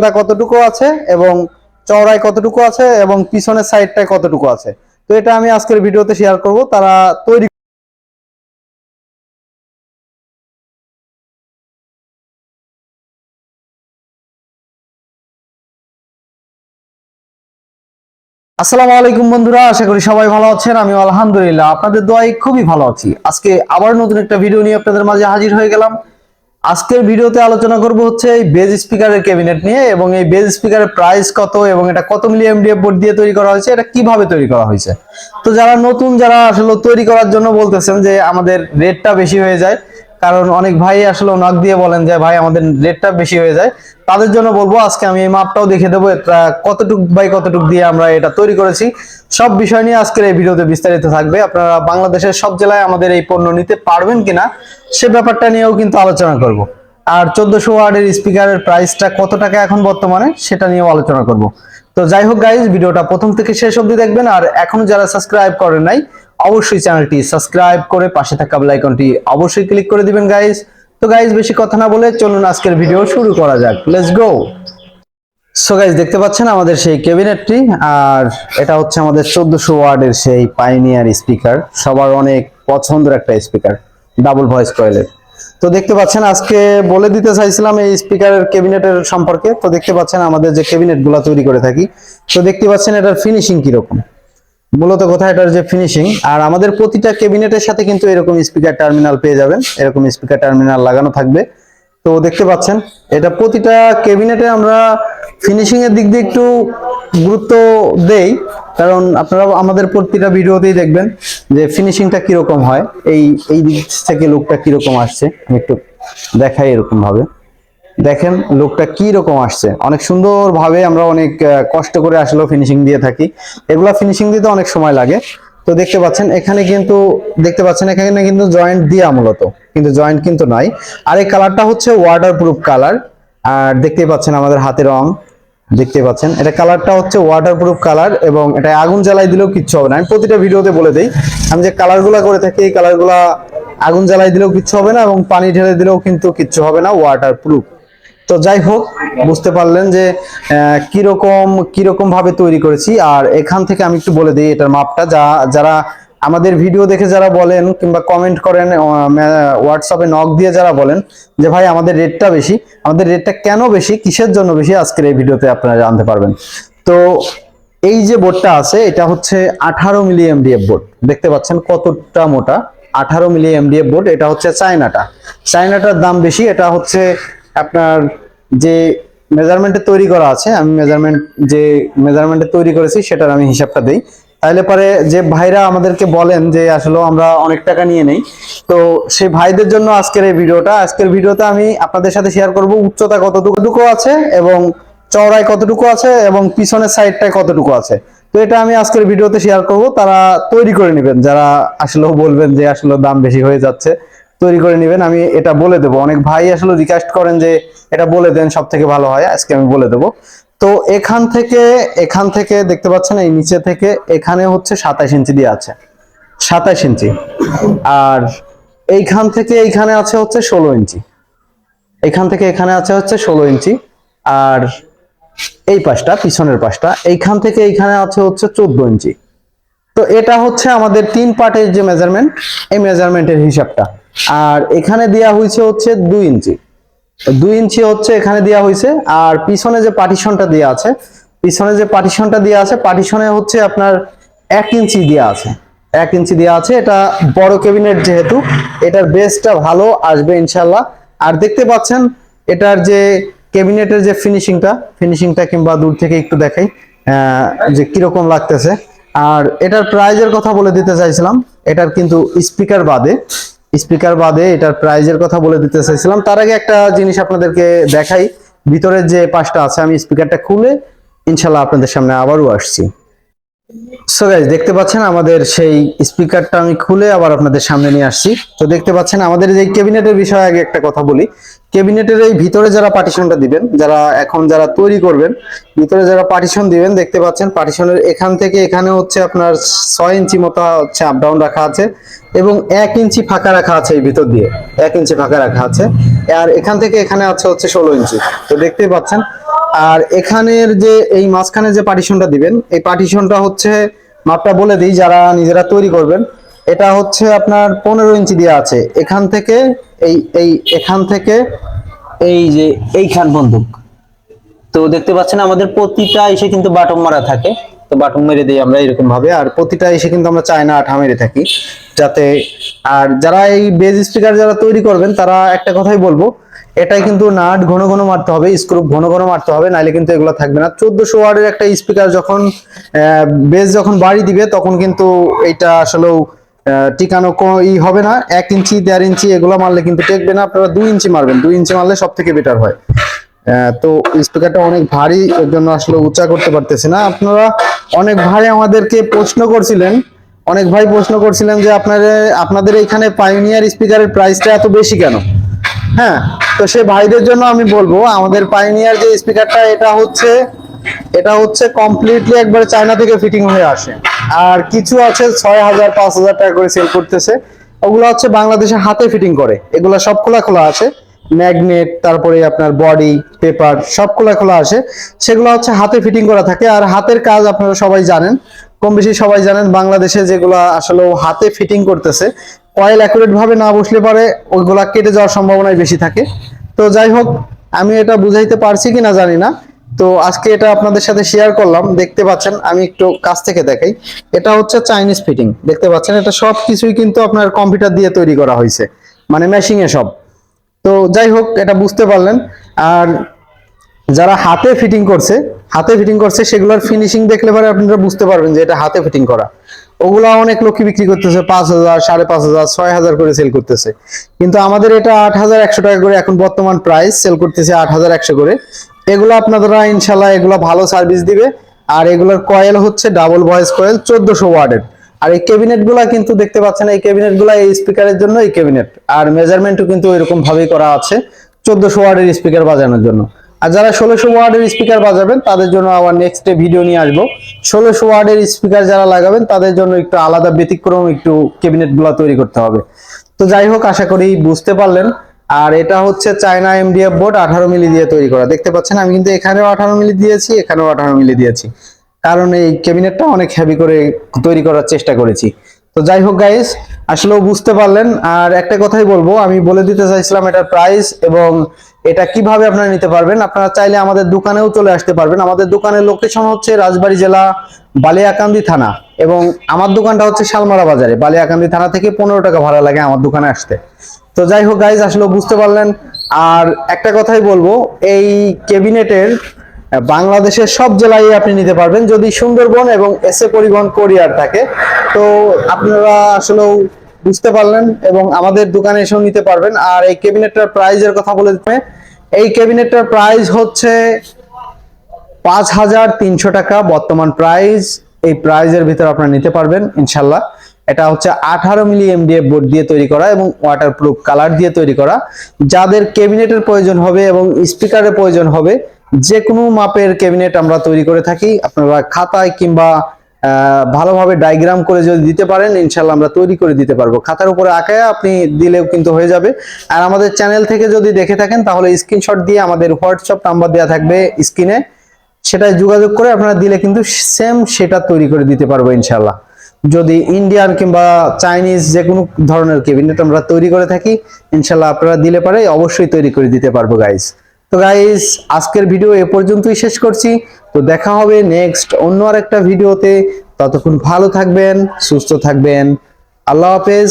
কতটুকু আছে এবং চওড়ায় কতটুকু আছে এবং পিছনের সাইডটায় কতটুকু আছে? তো এটা আমি আজকের ভিডিওতে শেয়ার করব। তারা তৈরি আসসালামু আলাইকুম বন্ধুরা, আশা করি সবাই ভালো আছেন। আমি আলহামদুলিল্লাহ, আপনাদের দোয়াই খুবই ভালো আছি। আজকে আবার নতুন একটা ভিডিও নিয়ে আপনাদের মাঝে হাজির হয়ে গেলাম। আজকের ভিডিওতে আলোচনা করব হচ্ছে এই বেজ স্পিকারের ক্যাবিনেট নিয়ে এবং এই বেজ স্পিকারের প্রাইস কত এবং এটা কত মিলি এমডিএফ বোর্ড দিয়ে তৈরি করা হয়েছে, এটা কীভাবে তৈরি করা হয়েছে? তো যারা নতুন, যারা আসলে তৈরি করার জন্য বলতেছেন যে আমাদের রেটটা বেশি হয়ে যায় কারণ অনেক ভাই আসলে নক দিয়ে বলেন যে, ভাই, আমাদের রেটটা বেশি হয়ে যায়। তাদের জন্য বলব, আজকে আমি এই মাপটাও দেখে দেবো কতটুক বাই কতটুক দিয়ে আমরা এটা তৈরি করেছি। সব বিষয় নিয়ে আজকের এই ভিডিওতে বিস্তারিত থাকবে। আপনারা বাংলাদেশের সব জেলায় আমাদের এই পণ্য নিতে পারবেন কিনা, সে ব্যাপারটা নিয়েও কিন্তু আলোচনা করব। আর চোদ্দশো ওয়ার্ডের স্পিকারের প্রাইসটা কত টাকা এখন বর্তমানে, সেটা নিয়েও আলোচনা করব। তো যাই হোক গাইজ ভিডিওটা প্রথম থেকে শেষ অবধি দেখবেন, আর এখনও যারা সাবস্ক্রাইব করেন নাই অবশ্যই চ্যানেলটি সাবস্ক্রাইব করে পাশে থাকা আইকনটি অবশ্যই ক্লিক করে দিবেন গাইজ তো গাইজ বেশি কথা না বলে চলুন আজকের ভিডিও শুরু করা যাক। লেটস গো সো গাইজ দেখতে পাচ্ছেন আমাদের সেই ক্যাবিনেটটি, আর এটা হচ্ছে আমাদের চোদ্দশো ওয়ার্ডের সেই পাইনিয়ার স্পিকার সবার অনেক পছন্দের একটা স্পিকার ডাবল ভয়েস কয়েলের তো, দেখতে পাচ্ছেন, আজকে বলে দিতে চাইছিলাম এই স্পিকারের ক্যাবিনেটের সম্পর্কে। তো, দেখতে পাচ্ছেন, আমাদের যে ক্যাবিনেটগুলা তৈরি করে থাকি, তো, দেখতে পাচ্ছেন, এটার ফিনিশিং কীরকম। মূলত কথা এটার যে ফিনিশিং আর আমাদের প্রতিটা ক্যাবিনেটের সাথে কিন্তু এরকম স্পিকার টার্মিনাল পেয়ে যাবেন। এরকম স্পিকার টার্মিনাল লাগানো থাকবে। তো দেখতে পাচ্ছেন, এটা প্রতিটা ক্যাবিনেটে আমরা ফিনিশিং এর দিক দিয়ে একটু গুরুত্ব দেই। কারণ আপনারা আমাদের প্রতিটা ভিডিওতেই দেখবেন যে ফিনিশিংটা কীরকম হয়, এই এই দিক থেকে লুকটা কীরকম আসছে। একটু দেখাই এরকম ভাবে দেখেন লুকটা কি রকম আসছে। অনেক সুন্দর ভাবে আমরা অনেক কষ্ট করে আসলে ফিনিশিং দিয়ে থাকি। এগুলা ফিনিশিং দিতে অনেক সময় লাগে। তো দেখতে পাচ্ছেন, এখানে কিন্তু, দেখতে পাচ্ছেন, এখানে কিন্তু জয়েন্ট দিয়া মূলত। কিন্তু জয়েন্ট কিন্তু নাই। আর এই কালারটা হচ্ছে ওয়াটার প্রুফ কালার আর দেখতে পাচ্ছেন আমাদের হাতে রং। দেখতে পাচ্ছেন, এটা কালারটা হচ্ছে ওয়াটার প্রুফ কালার এবং এটা আগুন জ্বালাই দিলেও কিচ্ছু হবে না। আমি প্রতিটা ভিডিওতে বলে দিই, আমি যে কালারগুলা করে থাকি, এই কালারগুলা আগুন জ্বালাই দিলেও কিচ্ছু হবে না এবং পানি ঢেলে দিলেও কিন্তু কিচ্ছু হবে না ওয়াটার প্রুফ তো যাই হোক, বুঝতে পারলেন যে কীরকম কীরকম ভাবে তৈরি করেছি। আর এখান থেকে আমি একটু বলে দিই এটার মাপটা। যা, যারা আমাদের ভিডিও দেখে যারা বলেন কিংবা কমেন্ট করেন হোয়াটসঅ্যাপে নক দিয়ে যারা বলেন যে, ভাই, আমাদের রেটটা বেশি। আমাদের রেটটা কেন বেশি? কিসের জন্য বেশি? আজকের এই ভিডিওতে আপনারা জানতে পারবেন। তো এই যে বোর্ডটা আছে, এটা হচ্ছে আঠারো মিলি এমডিএফ বোর্ড। দেখতে পাচ্ছেন কতটা মোটা? আঠারো মিলি এমডিএফ বোর্ড, এটা হচ্ছে চায়নাটা। চায়নাটার দাম বেশি, এটা হচ্ছে আপনার যে মেজারমেন্টে তৈরি করা আছে, আমি মেজারমেন্ট যে মেজারমেন্টে তৈরি করেছি, সেটার আমি হিসাবটা দেই। তাহলে পরে যে ভাইরা আমাদেরকে বলেন যে আসলে আমরা অনেক টাকা নিয়ে নেই, তো সেই ভাইদের জন্য আজকের এই ভিডিওটা। আজকের ভিডিওতে আমি আপনাদের সাথে শেয়ার করব উচ্চতা কতটুকু আছে এবং চওড়ায় কতটুকু আছে এবং পিছনের সাইডটায় কতটুকু আছে। তো এটা আমি আজকের ভিডিওতে শেয়ার করব, তারা তৈরি করে নেবেন, যারা আসলে বলবেন যে আসলে দাম বেশি হয়ে যাচ্ছে। তৈরি করে নেবেন, আমি এটা বলে দেবো। অনেক ভাই আসলে রিকোয়েস্ট করেন যে এটা বলে দেন সব থেকে ভালো হয়, আজকে আমি বলে দেবো। তো এখান থেকে এখান থেকে দেখতে পাচ্ছেন, এই নিচে থেকে, এখানে হচ্ছে সাতাইশ ইঞ্চি দিয়ে আছে। সাতাইশ ইঞ্চি। আর এইখান থেকে এইখানে আছে হচ্ছে ষোলো ইঞ্চি। এখান থেকে এখানে আছে হচ্ছে ষোলো ইঞ্চি। আর এই পাশটা, পিছনের পাশটা, এইখান থেকে এইখানে আছে হচ্ছে চোদ্দ ইঞ্চি। তো এটা হচ্ছে আমাদের তিন পার্টের যে মেজারমেন্ট এই মেজারমেন্টের হিসাবটা। আর এখানে দেয়া হয়েছে হচ্ছে দুই ইঞ্চি। দুই ইঞ্চি হচ্ছে এখানে দেয়া হয়েছে আর পিছনে যে পার্টিশনটা দেয়া আছে, পিছনে যে পার্টিশনটা দেয়া আছে, পার্টিশনে হচ্ছে আপনার এক ইঞ্চি দেয়া আছে। এক ইঞ্চি দেওয়া আছে, এটা বড় ক্যাবিনেট যেহেতু, এটার বেসটা ভালো, আসবে ইনশাল্লাহ আর দেখতে পাচ্ছেন, এটার যে ক্যাবিনেটের যে ফিনিশিংটা ফিনিশিংটা কিংবা দূর থেকে একটু দেখাই যে কীরকম লাগতেছে। আর এটার প্রাইজের কথা বলে দিতে চাইছিলাম, এটার কিন্তু স্পিকার বাদে। স্পিকার বাদে এটার প্রাইজের কথা বলে দিতে চাইছিলাম। তার আগে একটা জিনিস আপনাদেরকে দেখাই। ভিতরের যে পাশটা আছে, আমি স্পিকারটা খুলে ইনশাল্লাহ আপনাদের সামনে আবারও আসছি। সো গাইজ দেখতে পাচ্ছেন আমাদের সেই স্পিকারটা আমি খুলে আবার আপনাদের সামনে নিয়ে আসছি। তো দেখতে পাচ্ছেন আমাদের যে ক্যাবিনেটের বিষয়ে আগে একটা কথা বলি। ক্যাবিনেটের এই ভিতরে যারা পার্টিশনটা দিবেন, যারা এখন যারা তৈরি করবেন, ভিতরে যারা পার্টিশন দিবেন, দেখতে পাচ্ছেন পার্টিশনের এখান থেকে এখানে হচ্ছে আপনার ছয় ইঞ্চি মতো হচ্ছে আপ ডাউন রাখা আছে এবং এক ইঞ্চি ফাঁকা রাখা আছে এই ভিতর দিয়ে। এক ইঞ্চি ফাঁকা রাখা আছে। আর এখান থেকে এখানে আছে হচ্ছে ষোলো ইঞ্চি। তো দেখতেই পাচ্ছেন আর এখানের যে, এই মাঝখানে যে পার্টিশনটা দিবেন, এই পার্টিশনটা হচ্ছে, মাপটা বলে দিই, যারা নিজেরা তৈরি করবেন, এটা হচ্ছে আপনার পনেরো ইঞ্চি দেওয়া আছে। এখান থেকে, এই এই, এখান থেকে, এই যে, এইখান বন্দুক। তো দেখতে পাচ্ছেন, আমাদের প্রতিটা এসে কিন্তু বাটম মারা থাকে। তো বাটন মেরে দিই আমরা এরকম ভাবে আর প্রতিটা এসে কিন্তু আমরা চায়না আঠা মেরে থাকি, যাতে আর যারা এই বেজ স্পিকার যারা তৈরি করবেন, তারা একটা কথাই বলব, এটাই কিন্তু নাট ঘন ঘন মারতে হবে, স্ক্রু ঘন ঘন মারতে হবে, নাইলে কিন্তু এগুলো থাকবে না। চোদ্দশো ওয়ার্ডের একটা স্পিকার যখন বেজ যখন বাড়ি দিবে, তখন কিন্তু এটা আসলেও টিকানো কোনো ই হবে না। এক ইঞ্চি, দেড় ইঞ্চি এগুলো মারলে কিন্তু টেকবে না। আপনারা দুই ইঞ্চি মারবেন। দুই ইঞ্চি মারলে সব থেকে বেটার হয়। তো স্পিকারটা অনেক ভারী এর জন্য আসলে উঁচা করতে পারতেছি না। আপনারা অনেক ভাই আমাদেরকে প্রশ্ন করছিলেন। অনেক ভাই প্রশ্ন করছিলেন যে আপনাদের আপনাদের এইখানে পাইনিয়ার স্পিকারের প্রাইসটা এত বেশি কেন? হ্যাঁ তো সে ভাইদের জন্য আমি বলব, আমাদের পাইনিয়ার যে স্পিকারটা এটা হচ্ছে এটা হচ্ছে কমপ্লিটলি একবারে চায়না থেকে ফিটিং হয়ে আসে। আর কিছু আছে, ছয় হাজার, পাঁচ হাজার টাকা করে সেল করতেছে। ওগুলো হচ্ছে বাংলাদেশে হাতে ফিটিং করে। এগুলো সব খোলা খোলা আছে। ম্যাগনেট তারপরে আপনার বডি পেপার সব খোলা খোলা আসে। সেগুলো হচ্ছে হাতে ফিটিং করা থাকে। আর হাতের কাজ আপনারা সবাই জানেন। কম বেশি সবাই জানেন, বাংলাদেশে যেগুলো আসলে হাতে ফিটিং করতেছে কয়েল অ্যাকুরেট ভাবে না বসলে পারে ওইগুলা কেটে যাওয়ার সম্ভাবনাই বেশি থাকে। তো যাই হোক, আমি এটা বুঝাইতে পারছি কিনা জানি না। তো আজকে এটা আপনাদের সাথে শেয়ার করলাম। দেখতে পাচ্ছেন, আমি একটু কাছ থেকে দেখাই। এটা হচ্ছে চাইনিজ ফিটিং দেখতে পাচ্ছেন, এটা সব কিছুই কিন্তু আপনার কম্পিউটার দিয়ে তৈরি করা হয়েছে। মানে মেশিং এ সব। তো যাই হোক, এটা বুঝতে পারলেন। আর যারা হাতে ফিটিং করছে, হাতে ফিটিং করছে, সেগুলোর ফিনিশিং দেখলে পরে আপনারা বুঝতে পারবেন যে এটা হাতে ফিটিং করা। ওগুলা অনেক লোকই বিক্রি করতেছে, পাঁচ হাজার, সাড়ে পাঁচ হাজার, ছয় হাজার করে সেল করতেছে। কিন্তু আমাদের এটা আট হাজার একশো টাকা করে এখন বর্তমান প্রাইস সেল করতেছে আট হাজার একশো করে। এগুলো আপনারা ইনশাল্লাহ এগুলো ভালো সার্ভিস দিবে। আর এগুলোর কয়েল হচ্ছে ডাবল ভয়েস কয়েল চোদ্দশো ওয়ার্ডের আর এই ক্যাবিনেটগুলা কিন্তু দেখতে পাচ্ছেন, এই ক্যাবিনেটগুলা এই স্পিকারের জন্য এই ক্যাবিনেট আর মেজারমেন্টও কিন্তু এরকম ভাবেই করা আছে, চোদ্দশো ওয়ার্ডের স্পিকার বাজানোর জন্য। আর যারা ষোলোশো ওয়ার্ডের স্পিকার বাজাবেন, তাদের জন্য আবার নেক্সট ভিডিও নিয়ে আসব। ষোলোশো ওয়ার্ডের স্পিকার যারা লাগাবেন, তাদের জন্য একটু আলাদা ব্যতিক্রম, একটু ক্যাবিনেটগুলা তৈরি করতে হবে। তো যাই হোক, আশা করি বুঝতে পারলেন। আর এটা হচ্ছে চায়না এমডিএফ বোর্ড আঠারো মিলি দিয়ে তৈরি করা। দেখতে পাচ্ছেন, আমি কিন্তু এখানেও আঠারো মিলি দিয়েছি, এখানেও আঠারো মিলি দিয়েছি। কারণ এই ক্যাবিনেটটা অনেক হেভি করে তৈরি করার চেষ্টা করেছি। তো যাই হোক গাইস আসলেও বুঝতে পারলেন। আর একটা কথাই বলব, আমি বলে দিতে চাইছিলাম এটার প্রাইস এবং এটা কীভাবে আপনারা নিতে পারবেন। আপনারা চাইলে আমাদের দোকানেও চলে আসতে পারবেন। আমাদের দোকানের লোকেশন হচ্ছে রাজবাড়ী জেলা বালিয়াকান্দি থানা এবং আমার দোকানটা হচ্ছে শালমারা বাজারে। বালিয়াকান্দি থানা থেকে পনেরো টাকা ভাড়া লাগে আমার দোকানে আসতে। তো যাই হোক গাইজ আসলে বুঝতে পারলেন। আর একটা কথাই বলব, এই ক্যাবিনেটের বাংলাদেশের সব জেলায় আপনি নিতে পারবেন, যদি সুন্দরবন এবং এসএ পরিবহন কোরিয়ার থাকে। তো আপনারা আসলেও বুঝতে পারলেন এবং আমাদের দোকানে এসেও নিতে পারবেন। আর এই ক্যাবিনেটটার প্রাইজের কথা বলে দিতে এই ক্যাবিনেটটার প্রাইস হচ্ছে পাঁচ হাজার তিনশো টাকা বর্তমান প্রাইস এই প্রাইজের ভিতরে আপনারা নিতে পারবেন, ইনশাল্লাহ। এটা হচ্ছে আঠারো মিলি এমডিএফ বোর্ড দিয়ে তৈরি করা এবং ওয়াটারপ্রুফ কালার দিয়ে তৈরি করা। যাদের ক্যাবিনেটের প্রয়োজন হবে এবং স্পিকারের প্রয়োজন হবে যে কোনো মাপের ক্যাবিনেট আমরা তৈরি করে থাকি। আপনারা খাতায় কিংবা ভালোভাবে ডায়াগ্রাম করে যদি দিতে পারেন ইনশাল্লাহ আমরা তৈরি করে দিতে পারব। খাতার উপরে আঁকায় আপনি দিলেও কিন্তু হয়ে যাবে। আর আমাদের চ্যানেল থেকে যদি দেখে থাকেন, তাহলে স্ক্রিনশট দিয়ে আমাদের হোয়াটসঅ্যাপ নাম্বার দেওয়া থাকবে স্ক্রিনে সেটাই যোগাযোগ করে আপনারা দিলে কিন্তু সেম সেটা তৈরি করে দিতে পারব ইনশাল্লাহ যদি ইন্ডিয়ান কিংবা চাইনিজ যে কোনো ধরনের কেবিনেট আমরা তৈরি করে থাকি ইনশাল্লাহ আপনারা দিলে পারে, অবশ্যই তৈরি করে দিতে পারব গাইস তো গাইস আজকের ভিডিও এ পর্যন্তই শেষ করছি। তো দেখা হবে নেক্সট অন্য আর একটা ভিডিওতে ততক্ষণ ভালো থাকবেন, সুস্থ থাকবেন। আল্লাহ হাফেজ।